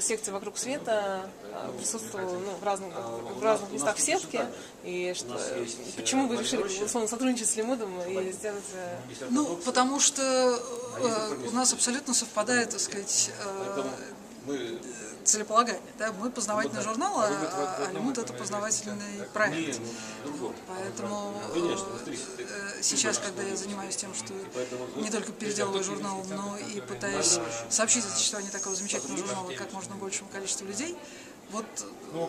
секции «Вокруг света» а, присутствовала ну, в, разных, в разных местах в сетке, и что, почему вы решили условно сотрудничать с Лимудом и сделать... э, Ну, потому что э, у нас абсолютно совпадает, так сказать, э, целеполагание. Да? Мы познавательный журнал, а, а Лимут это познавательный проект. Поэтому э, э, сейчас, когда я занимаюсь тем, что не только переделываю журнал, но и пытаюсь сообщить о существовании такого замечательного журнала как можно большему количеству людей, вот ну,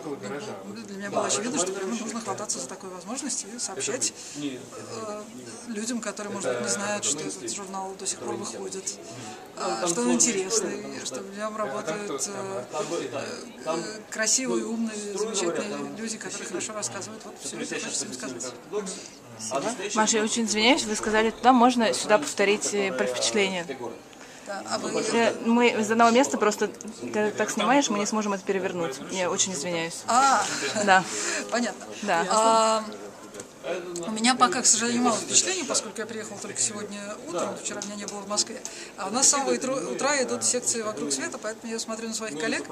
для меня было очевидно, что прямо нужно хвататься за такой возможность и сообщать э, людям, которые, может быть, не знают, что этот журнал до сих пор выходит, а, что он интересный, что в нем работают э, э, красивые, умные, замечательные люди, которые хорошо рассказывают. Вот все это хочется им сказать. Маша, я очень извиняюсь, вы сказали, туда можно сюда повторить э, про впечатление. А вы Э, Мы из одного места просто, когда ты так снимаешь, мы не сможем это перевернуть. Я очень извиняюсь. А, Да. понятно. Да. А, у меня пока, к сожалению, мало впечатлений, поскольку я приехал только сегодня утром, вчера меня не было в Москве. А у нас с самого утра, идут секции вокруг света, поэтому я смотрю на своих коллег.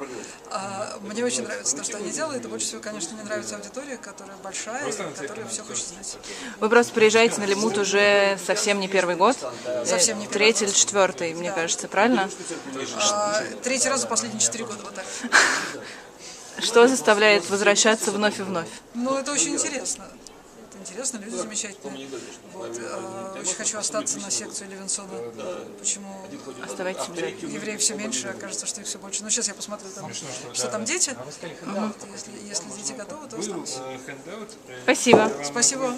А, мне очень нравится то, что они делают, и больше всего, конечно, мне нравится аудитория, которая большая, которая все хочет знать. Вы просто приезжаете на Лимут уже совсем не первый год. Э, Совсем не первый Третий или четвертый, мне кажется, правильно? А, третий раз за последние четыре года вот так. Что заставляет возвращаться вновь и вновь? Ну, это очень интересно. Интересно, люди замечательные. Вот, э, очень хочу остаться на секцию Левинсона. Почему Оставайтесь евреев все меньше, а кажется, что их все больше. Ну, сейчас я посмотрю, там, что там дети. Вот, если, если дети готовы, то останусь. Спасибо. Спасибо.